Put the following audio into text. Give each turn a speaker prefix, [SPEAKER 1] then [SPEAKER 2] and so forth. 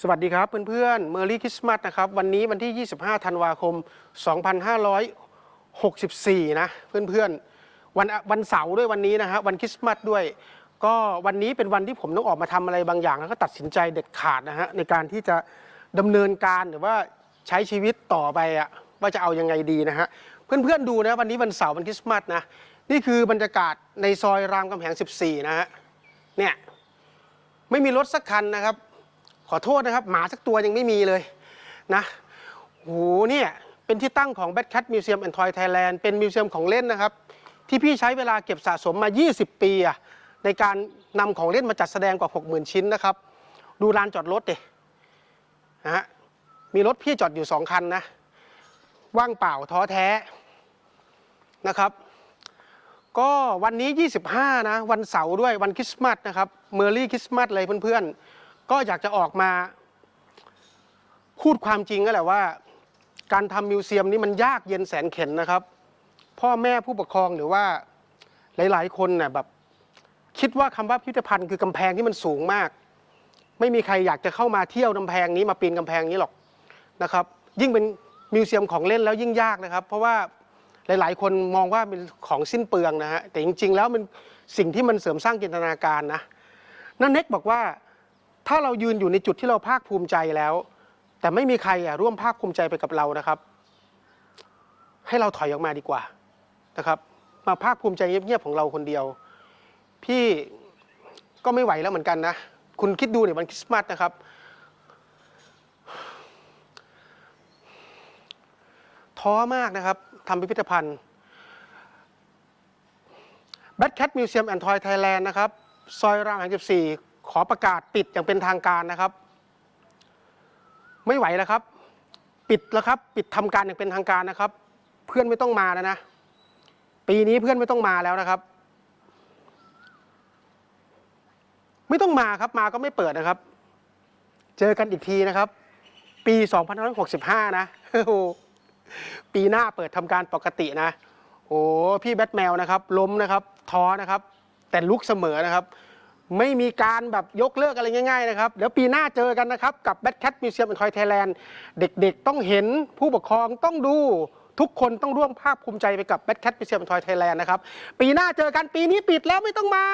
[SPEAKER 1] สวัสดีครับเพื่อนๆเมอรี่คริสต์มาสนะครับวันนี้วันที่ 25 ธันวาคม 2564 นะเพื่อนๆวันวันเสาร์ด้วยวันนี้นะฮะวันคริสต์มาสด้วย ก็วันนี้เป็นวันที่ผมต้องออกมาทำอะไรบางอย่าง แล้วก็ตัดสินใจเด็ดขาดนะฮะในการที่จะดำเนินการหรือว่าใช้ชีวิตต่อไปอะว่าจะเอายังไงดีนะฮะเพื่อนๆดูนะวันนี้วันเสาร์วันคริสต์มาสนะนี่คือบรรยากาศในซอยรามคำแหง 14 นะฮะเนี่ยไม่มีรถสักคันนะครับ อโทษนะครับ หมาสักตัวยังไม่มีเลยนะโหเนี่ยเป็นที่ตั้งของ Bad Cat Museum and Toy Thailand เป็นมิวเซียมของเล่นนะครับ ที่พี่ใช้เวลาเก็บสะสมมา 20 ปีอะในการนำของเล่นมาจัดแสดงกว่า 60,000 ชิ้นนะครับ ดูลานจอดรถดินะฮะมีรถพี่จอดอยู่ 2 คันนะ ว่างเปล่าท้อแท้นะครับ ก็วันนี้ 25 นะ วันเสาร์ด้วยวันคริสต์มาสนะครับเมอรี่คริสต์มาสเลยเพื่อนๆ ก็อยากจะออกมาพูดความจริงก็แหละว่า การทำมิวเซียมนี้มันยากเย็นแสนเข็ญนะครับ พ่อแม่ผู้ปกครองหรือว่าหลาย ๆ คนน่ะแบบคิดว่าคำว่าพิพิธภัณฑ์คือกำแพงที่มันสูงมาก ไม่มีใครอยากจะเข้ามาเที่ยวกำแพงนี้มาปีนกำแพงนี้หรอกนะครับ ยิ่งเป็นมิวเซียมของเล่นแล้วยิ่งยากนะครับ เพราะว่าหลาย ๆ คนมองว่าเป็นของสิ้นเปลืองนะฮะแต่จริง ๆ แล้วมันสิ่งที่มันเสริมสร้างจินตนาการนะนั่นเน็กบอกว่า ถ้าเรายืนอยู่ในจุดที่เราภาคภูมิใจแล้ว แต่ไม่มีใครร่วมภาคภูมิใจไปกับเรานะครับ ให้เราถอยออกมาดีกว่านะครับ มาภาคภูมิใจเงียบๆของเราคนเดียว พี่ก็ไม่ไหวแล้วเหมือนกันนะคุณคิดดูเนี่ยวันคริสต์มาสนะครับ ท้อมากนะครับทำพิพิธภัณฑ์ Bad Cat Museum and Toy Thailand นะครับ ซอยรามแห่ง14 ขอประกาศปิดอย่างเป็นทางการนะครับ ไม่ไหวแล้วครับ ปิดแล้วครับ ปิดทำการอย่างเป็นทางการนะครับ เพื่อนไม่ต้องมาแล้วนะ ปีนี้เพื่อนไม่ต้องมาแล้วนะครับ ไม่ต้องมาครับมาก็ไม่เปิดนะครับ เจอกันอีกทีนะครับ ปี2565 นะโอ้โหปีหน้าเปิดทำการปกตินะ โอ้พี่แบทแมวนะครับ ล้มนะครับ ท้อนะครับ แต่ลุกเสมอนะครับ ไม่มีการแบบยกเลิกอะไรง่ายๆนะครับ เดี๋ยวปีหน้าเจอกันนะครับ กับ Bad Cat Museum and Toy Thailand เด็กๆ ต้องเห็นผู้ปกครองต้องดูทุกคนต้องร่วมภาคภูมิใจไปกับ Bad Cat Museum and Toy Thailand นะครับ ปีหน้าเจอกันปีนี้ปิดแล้วไม่ต้องมา